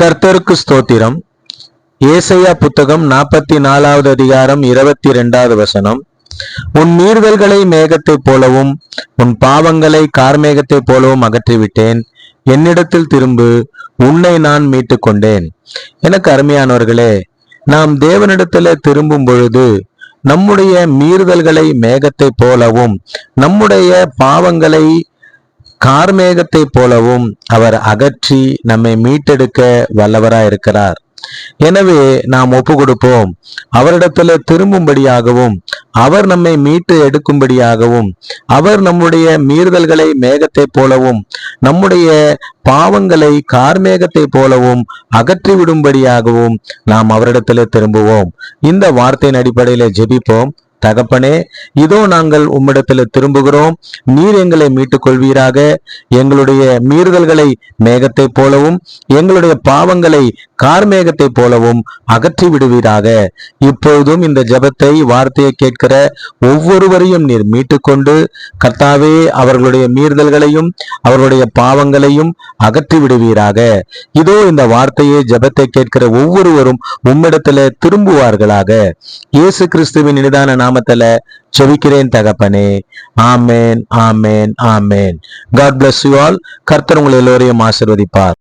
கர்த்தருக்கு ஸ்தோத்திரம். ஏசையா புத்தகம் நாற்பத்தி நாலாவது அதிகாரம் இருபத்தி இரண்டாவது வசனம். உன் மீறுதல்களை மேகத்தைப் போலவும் உன் பாவங்களை கார்மேகத்தைப் போலவும் அகற்றிவிட்டேன். என்னிடத்தில் திரும்பு உன்னை நான் மீட்டு கொண்டேன் எனக்கு அருமையானவர்களே நாம் தேவனிடத்துல திரும்பும் பொழுது நம்முடைய மீறுதல்களை மேகத்தைப் போலவும் நம்முடைய பாவங்களை கார்மேகத்தை போலவும் அவர் அகற்றி நம்மை மீட்டெடுக்க வல்லவராயிருக்கிறார் எனவே நாம் ஒப்பு கொடுப்போம் அவரிடத்துல திரும்பும்படியாகவும் அவர் நம்மை மீட்டு எடுக்கும்படியாகவும் அவர் நம்முடைய மீறுதல்களை மேகத்தைப் போலவும் நம்முடைய பாவங்களை கார்மேகத்தை போலவும் அகற்றி விடும்படியாகவும் நாம் அவரிடத்துல திரும்புவோம். இந்த வார்த்தையின் அடிப்படையில ஜெபிப்போம். தகப்பனே இதோ நாங்கள் உம்மிடத்தில் திரும்புகிறோம். நீர் எங்களை மீட்டுக் கொள்வீராக எங்களுடைய மீறுதல்களை மேகத்தைப் போலவும் எங்களுடைய பாவங்களை கார்மேகத்தைப் போலவும் அகற்றி விடுவீராக. இப்பொழுதும் இந்த ஜெபத்தை வார்த்தையை கேட்கிற ஒவ்வொருவரையும் நீர் மீட்டுக்கொண்டு கர்த்தாவே அவர்களுடைய மீறுதல்களையும் அவர்களுடைய பாவங்களையும் அகற்றி விடுவீராக. இதோ இந்த வார்த்தையை ஜெபத்தை கேட்கிற ஒவ்வொருவரும் உம்மிடத்துல திரும்புவார்களாக. இயேசு கிறிஸ்துவின் இனிதான நாமத்துல செவிக்கிறேன் தகப்பனே. ஆமேன் ஆமேன் ஆமேன். காட் பிளஸ் யூ ஆல் கர்த்தர் உங்களை எல்லோரையும் ஆசிர்வதிப்பார்.